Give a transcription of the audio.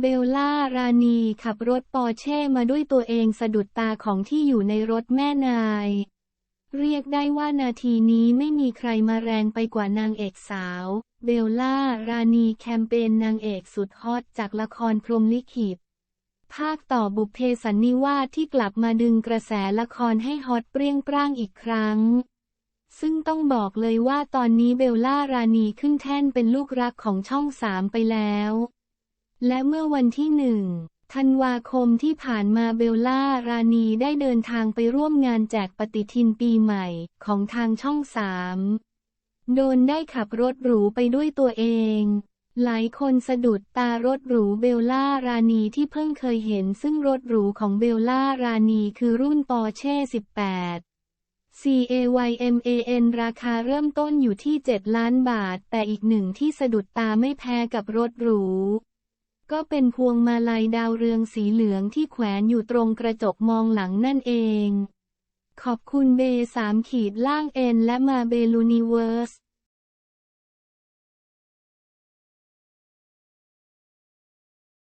เบลล่ารานีขับรถปอร์เช่มาด้วยตัวเองสะดุดตาของที่อยู่ในรถแม่นาย เรียกได้ว่านาทีนี้ไม่มีใครมาแรงไปกว่านางเอกสาว เบลล่ารานีแคมเปญนางเอกสุดฮอตจากละครพรหมลิขิต ภาคต่อบุพเพสันนิวาสที่กลับมาดึงกระแสละครให้ฮอตเปรี้ยงปร้างอีกครั้งซึ่งต้องบอกเลยว่าตอนนี้เบลล่ารานีขึ้นแท่นเป็นลูกรักของช่องสามไปแล้ว และเมื่อวันที่หนึ่งธันวาคมที่ผ่านมาเบลล่ารานีได้เดินทางไปร่วมงานแจกปฏิทินปีใหม่ของทางช่องสามโดนได้ขับรถหรูไปด้วยตัวเอง หลายคนสะดุดตารถหรูเบลล่ารานีที่เพิ่งเคยเห็นซึ่งรถหรูของเบลล่ารานีคือรุ่นปอร์เช่ 18 CAYMAN ราคาเริ่มต้นอยู่ที่ 7 ล้านบาท แต่อีกหนึ่งที่สะดุดตาไม่แพ้กับรถหรู ก็เป็นพวงมาลัยดาวเรืองสีเหลืองที่แขวนอยู่ตรงกระจกมองหลังนั่นเอง ขอบคุณเบสามขีดล่างเอ็นและมาเบลูนิเวิร์ส